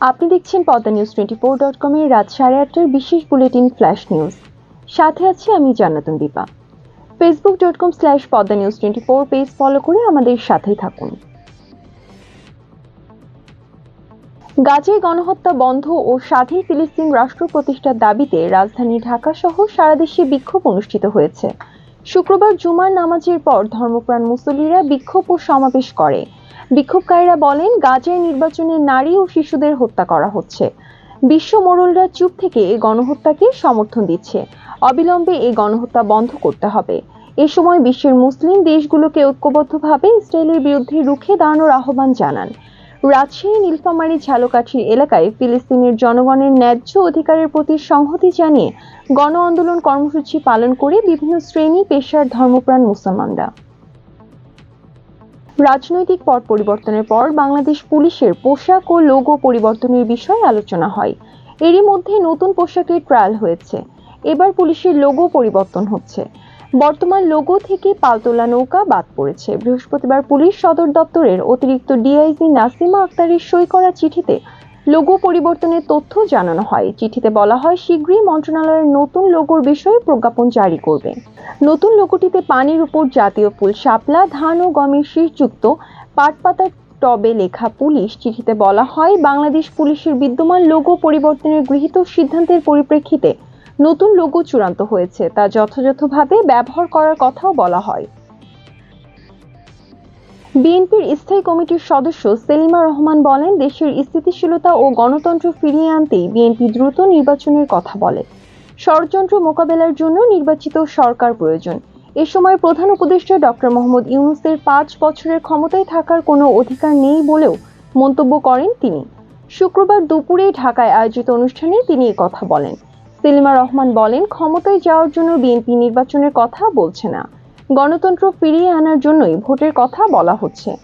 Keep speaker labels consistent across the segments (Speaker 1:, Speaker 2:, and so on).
Speaker 1: আপনি দেখছেন Padma news twenty four dot কমের রাত সাড়ে আটটার বিশেষ বুলেটিন ফ্ল্যাশ নিউজ। সাথে আছি আমি Jannatun Dipa. Facebook dot com slash Padma news twenty four page follow করে আমাদের সাথেই থাকুন। গাজায় গণহত্যা বন্ধ ও স্বাধীন ফিলিস্তিন রাষ্ট্র প্রতিষ্ঠার দাবিতে রাজধানী ঢাকা সহ সারা দেশে বিক্ষোভ অনুষ্ঠিত হয়েছে। শুক্রবার জুমার নামাজের পর ধর্মপ্রাণ মুসল্লিরা বিক্ষোভ ও সমাবেশ করে। বিক্ষোভকারীরা বলেন গাজায় নির্বাচনে নারী ও শিশুদের হত্যা করা হচ্ছে। বিশ্ব মোড়লরা চুপ থেকে এই গণহত্যাকে সমর্থন দিচ্ছে। অবিলম্বে এই গণহত্যা বন্ধ করতে হবে। এ সময় বিশ্বের মুসলিম দেশগুলোকে ঐক্যবদ্ধভাবে ইসরায়েলের বিরুদ্ধে রুখে দাঁড়ানোর আহ্বান জানান। রাজশাহী নীলফামারী ঝালকাঠির এলাকায় ফিলিস্তিনের জনগণের ন্যায্য অধিকারের প্রতি সংহতি জানিয়ে গণ আন্দোলন কর্মসূচি পালন করে বিভিন্ন শ্রেণি, পেশার ধর্মপ্রাণ মুসলমানরা। রাজনৈতিক পট পরিবর্তনের পর বাংলাদেশ পুলিশের পোশাক ও লোগো পরিবর্তনের বিষয়ে আলোচনা হয়। এরই মধ্যে নতুন পোশাকের ট্রায়াল হয়েছে। এবার পুলিশের লোগো পরিবর্তন হচ্ছে। বর্তমান লোগো থেকে পালতোলা নৌকা বাদ পড়েছে। বৃহস্পতিবার পুলিশ সদর দপ্তরের অতিরিক্ত ডিআইজি নাসিমা আক্তারের সই করা চিঠিতে লোগো পরিবর্তনের তথ্য জানানো হয়। চিঠিতে বলা হয়, শীঘ্রই মন্ত্রণালয়ের নতুন লোগোর বিষয়ে প্রজ্ঞাপন জারি করবে। নতুন লোগোটিতে পানির উপর জাতীয় ফুল, শাপলা, ধান ও গমের শীষযুক্ত পাট পাতার টবে লেখা পুলিশ চিঠিতে বলা হয়, বাংলাদেশ পুলিশের বিদ্যমান লোগো পরিবর্তনের গৃহীত সিদ্ধান্তের পরিপ্রেক্ষিতে নতুন লোগো চূড়ান্ত হয়েছে। তা যথাযথভাবে ব্যবহার করার কথাও বলা হয়। বিএনপির স্থায়ী কমিটির সদস্য সেলিমা রহমান বলেন, দেশের স্থিতিশীলতা ও গণতন্ত্র ফিরিয়ে আনতেই বিএনপি দ্রুত নির্বাচনের কথা বলে। ষড়যন্ত্র মোকাবেলার জন্য নির্বাচিত সরকার প্রয়োজন। এ সময় প্রধান উপদেষ্টা ডক্টর মোহাম্মদ ইউনুসের পাঁচ বছরের ক্ষমতায় থাকার কোনো অধিকার নেই বলেও মন্তব্য করেন তিনি। শুক্রবার দুপুরে ঢাকায় আয়োজিত অনুষ্ঠানে তিনি কথা বলেন। সেলিমা রহমান বলেন, ক্ষমতায় যাওয়ার জন্য বিএনপি নির্বাচনের কথা বলছে না। গণতন্ত্র ফিরিয়ে আনার জন্যই ভোটের কথা বলা হচ্ছে।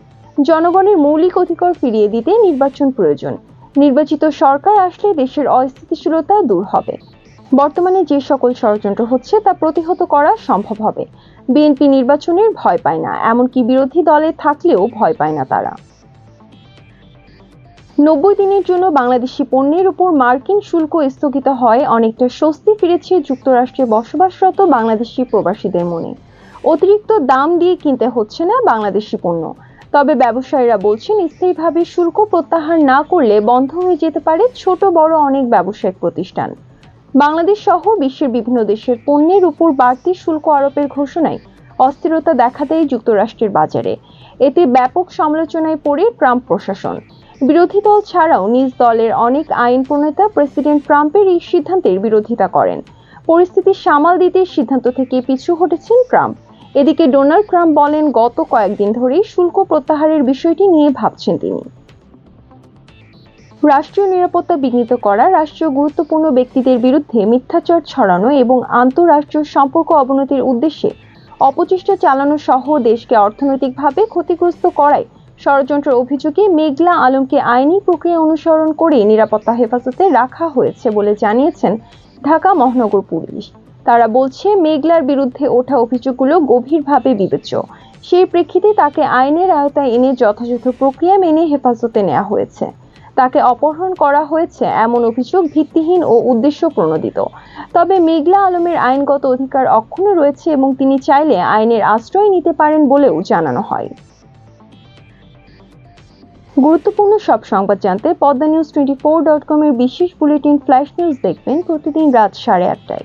Speaker 1: জনগণের মৌলিক অধিকার ফিরিয়ে দিতে নির্বাচন প্রয়োজন। নির্বাচিত সরকার আসলে দেশের অস্থিতিশীলতা দূর হবে। বর্তমানে যে সকল ষড়যন্ত্র হচ্ছে তা প্রতিহত করা সম্ভব হবে। বিএনপি নির্বাচনের ভয় পায় না, এমনকি বিরোধী দলে থাকলেও ভয় পায় না তারা। নব্বই দিনের জন্য বাংলাদেশি পণ্যের উপর মার্কিন শুল্ক স্থগিত হয় অনেকটা স্বস্তি ফিরেছে যুক্তরাষ্ট্রে বসবাসরত বাংলাদেশি প্রবাসীদের মনে। অতিরিক্ত দাম দিয়ে কিনতে হচ্ছে না বাংলাদেশি পণ্য। তবে ব্যবসায়ীরা বলছেন, স্থায়ীভাবে শুল্ক প্রত্যাহার না করলে বন্ধ হয়ে যেতে পারে ছোট বড় অনেক ব্যবসায়িক প্রতিষ্ঠান। বাংলাদেশ সহ বিশ্বের বিভিন্ন দেশের পণ্যের উপর বাড়তি শুল্ক আরোপের ঘোষণায় অস্থিরতা দেখা দেয় যুক্তরাষ্ট্রের বাজারে। এতে ব্যাপক সমালোচনায় পড়ে ট্রাম্প প্রশাসন। বিরোধী দল ছাড়াও নিজ দলের অনেক আইন প্রণেতা প্রেসিডেন্ট ট্রাম্পের এই সিদ্ধান্তের বিরোধিতা করেন। পরিস্থিতি সামাল দিতে সিদ্ধান্ত থেকে পিছু হটেছেন ট্রাম্প। এদিকে ডোনাল্ড ট্রাম্প বলেন, গত কয়েকদিন ধরেই শুল্ক প্রত্যাহারের বিষয়টি নিয়ে ভাবছেন তিনি। রাষ্ট্রীয় নিরাপত্তা বিঘ্নিত করা, রাষ্ট্রীয় গুরুত্বপূর্ণ ব্যক্তিদের বিরুদ্ধে মিথ্যাচার ছড়ানো এবং আন্তঃরাষ্ট্রীয় সম্পর্ক অবনতির উদ্দেশ্যে অপচেষ্টা চালানো সহ দেশকে অর্থনৈতিকভাবে ক্ষতিগ্রস্ত করায় ষড়যন্ত্রের অভিযোগে মেঘলা আলমকে আইনি প্রক্রিয়া অনুসরণ করে নিরাপত্তা হেফাজতে রাখা হয়েছে বলে জানিয়েছেন ঢাকা মহানগর পুলিশ। তারা বলছে, মেঘলার বিরুদ্ধে ওঠা অভিযোগগুলো গভীরভাবে বিবেচ্য। সেই প্রেক্ষিতে তাকে আইনের আয়তায় এনে যথাযথ প্রক্রিয়া মেনে হেফাজতে নেওয়া হয়েছে। তাকে অপহরণ করা হয়েছে এমন অভিযোগ ভিত্তিহীন ও উদ্দেশ্য প্রণোদিত তবে মেঘলা আলমের আইনগত অধিকার অক্ষুণ্ণ রয়েছে এবং তিনি চাইলে আইনের আশ্রয় নিতে পারেন বলেও জানানো হয়। গুরুত্বপূর্ণ সব সংবাদ জানতে Padma news twenty four dot কমের বিশেষ বুলেটিন ফ্ল্যাশ নিউজ দেখবেন প্রতিদিন রাত সাড়ে আটটায়।